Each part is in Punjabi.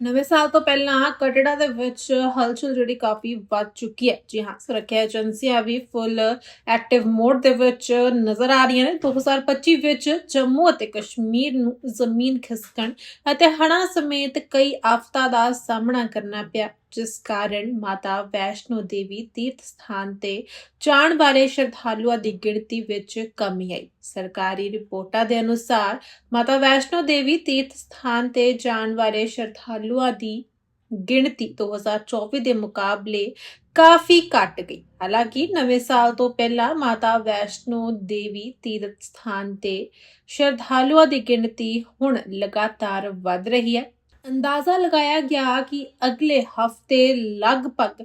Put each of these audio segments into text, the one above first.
ਨਵੇਂ ਸਾਲ ਤੋਂ ਪਹਿਲਾਂ ਕਟੜਾ ਦੇ ਵਿੱਚ ਹਲਚਲ ਜਿਹੜੀ ਕਾਫੀ ਵੱਧ ਚੁੱਕੀ ਹੈ। ਜੀ ਹਾਂ, ਸੁਰੱਖਿਆ ਏਜੰਸੀਆਂ ਵੀ ਫੁੱਲ ਐਕਟਿਵ ਮੋਡ ਦੇ ਵਿੱਚ ਨਜ਼ਰ ਆ ਰਹੀਆਂ ਨੇ। 2025 ਵਿੱਚ ਜੰਮੂ ਅਤੇ ਕਸ਼ਮੀਰ ਨੂੰ ਜ਼ਮੀਨ ਖਿਸਕਣ ਅਤੇ ਹੜ੍ਹਾਂ ਸਮੇਤ ਕਈ ਆਫਤਾਂ ਦਾ ਸਾਹਮਣਾ ਕਰਨਾ ਪਿਆ। ਜਿਸ ਕਾਰਨ ਮਾਤਾ ਵੈਸ਼ਨੋ ਦੇਵੀ ਤੀਰਥ ਸਥਾਨ ਤੇ ਜਾਣ ਵਾਲੇ ਸ਼ਰਧਾਲੂਆਂ ਦੀ ਗਿਣਤੀ ਵਿੱਚ ਕਮੀ ਆਈ। ਸਰਕਾਰੀ ਰਿਪੋਰਟਾਂ ਦੇ ਅਨੁਸਾਰ ਮਾਤਾ ਵੈਸ਼ਨੋ ਦੇਵੀ ਤੀਰਥ ਸਥਾਨ ਤੇ ਜਾਣ ਵਾਲੇ ਸ਼ਰਧਾਲੂਆਂ ਦੀ ਗਿਣਤੀ 2024 ਦੇ ਮੁਕਾਬਲੇ ਕਾਫੀ ਘਟ ਗਈ। ਹਾਲਾਂਕਿ ਨਵੇਂ ਸਾਲ ਤੋਂ ਪਹਿਲਾਂ ਮਾਤਾ ਵੈਸ਼ਨੋ ਦੇਵੀ ਤੀਰਥ ਸਥਾਨ ਤੇ ਸ਼ਰਧਾਲੂਆਂ ਦੀ ਗਿਣਤੀ ਹੁਣ ਲਗਾਤਾਰ ਵਧ ਰਹੀ ਹੈ। ਅੰਦਾਜ਼ਾ ਲਗਾਇਆ ਗਿਆ ਕਿ ਅਗਲੇ ਹਫ਼ਤੇ ਲਗਭਗ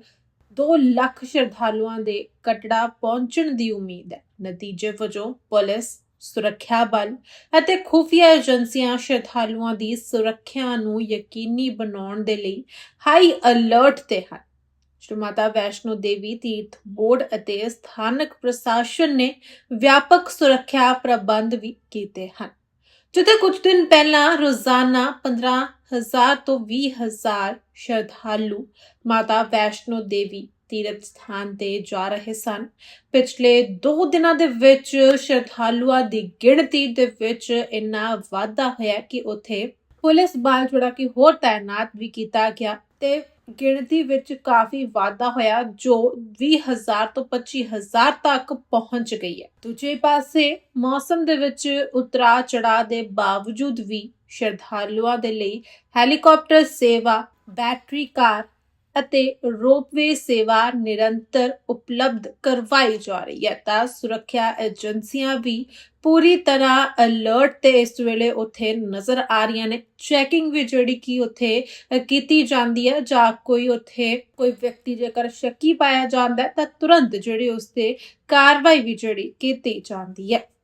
2 ਲੱਖ ਸ਼ਰਧਾਲੂਆਂ ਦੇ ਕਟੜਾ ਪਹੁੰਚਣ ਦੀ ਉਮੀਦ ਹੈ। ਨਤੀਜੇ ਵਜੋਂ ਪੁਲਿਸ, ਸੁਰੱਖਿਆ ਬਲ ਅਤੇ ਖੁਫੀਆ ਏਜੰਸੀਆਂ ਸ਼ਰਧਾਲੂਆਂ ਦੀ ਸੁਰੱਖਿਆ ਨੂੰ ਯਕੀਨੀ ਬਣਾਉਣ ਦੇ ਲਈ ਹਾਈ ਅਲਰਟ ਤੇ ਹਨ। ਸ਼੍ਰੀ ਮਾਤਾ ਵੈਸ਼ਨੋ ਦੇਵੀ ਤੀਰਥ ਬੋਰਡ ਅਤੇ ਸਥਾਨਕ ਪ੍ਰਸ਼ਾਸਨ ਨੇ ਵਿਆਪਕ ਸੁਰੱਖਿਆ ਪ੍ਰਬੰਧ ਵੀ ਕੀਤੇ ਹਨ। ਜਿੱਥੇ ਕੁਝ ਦਿਨ ਪਹਿਲਾਂ ਰੋਜ਼ਾਨਾ 15000 ਤੋਂ 20000 ਸ਼ਰਧਾਲੂ ਮਾਤਾ ਵੈਸ਼ਨੋ ਦੇਵੀ ਤੀਰਥ ਸਥਾਨ ਤੇ ਜਾ ਰਹੇ ਸਨ। ਪਿਛਲੇ 2 ਦਿਨਾਂ ਦੇ ਵਿੱਚ ਸ਼ਰਧਾਲੂਆਂ ਦੀ ਗਿਣਤੀ ਦੇ ਵਿੱਚ ਇੰਨਾ ਵਾਧਾ ਹੋਇਆ ਕਿ ਉੱਥੇ ਪੁਲਿਸ ਬਲ ਜਿਹੜਾ ਕਿ ਹੋਰ ਤਾਇਨਾਤ ਵੀ ਕੀਤਾ ਗਿਆ ਤੇ ਗਿਣਤੀ ਵਿੱਚ ਕਾਫੀ ਵਾਧਾ ਹੋਇਆ, ਜੋ 20000 ਤੋਂ 25000 ਤੱਕ ਪਹੁੰਚ ਗਈ ਹੈ। ਦੂਜੇ ਪਾਸੇ ਮੌਸਮ ਦੇ ਵਿੱਚ ਉਤਰਾ ਚੜਾ ਦੇ ਬਾਵਜੂਦ ਵੀ ਸ਼ਰਧਾਲੂਆਂ ਦੇ ਲਈ ਹੈਲੀਕਾਪਟਰ ਸੇਵਾ, ਬੈਟਰੀ ਕਾਰ ਅਤੇ ਰੋਪਵੇ ਸੇਵਾ ਨਿਰੰਤਰ ਉਪਲਬਧ ਕਰਵਾਈ ਜਾ ਰਹੀ ਹੈ। ਤਾਂ ਸੁਰੱਖਿਆ ਏਜੰਸੀਆਂ ਵੀ ਪੂਰੀ ਤਰ੍ਹਾਂ ਅਲਰਟ ਤੇ ਇਸ ਵੇਲੇ ਉੱਥੇ ਨਜ਼ਰ ਆ ਰਹੀਆਂ ਨੇ। ਚੈਕਿੰਗ ਵੀ ਜਿਹੜੀ ਕਿ ਉੱਥੇ ਕੀਤੀ ਜਾਂਦੀ ਹੈ ਜਾਂ ਕੋਈ ਉੱਥੇ ਕੋਈ ਵਿਅਕਤੀ ਜੇਕਰ ਸ਼ੱਕੀ ਪਾਇਆ ਜਾਂਦਾ ਤਾਂ ਤੁਰੰਤ ਜਿਹੜੀ ਉਸ ਤੇ ਕਾਰਵਾਈ ਵੀ ਜਿਹੜੀ ਕੀਤੀ ਜਾਂਦੀ ਹੈ।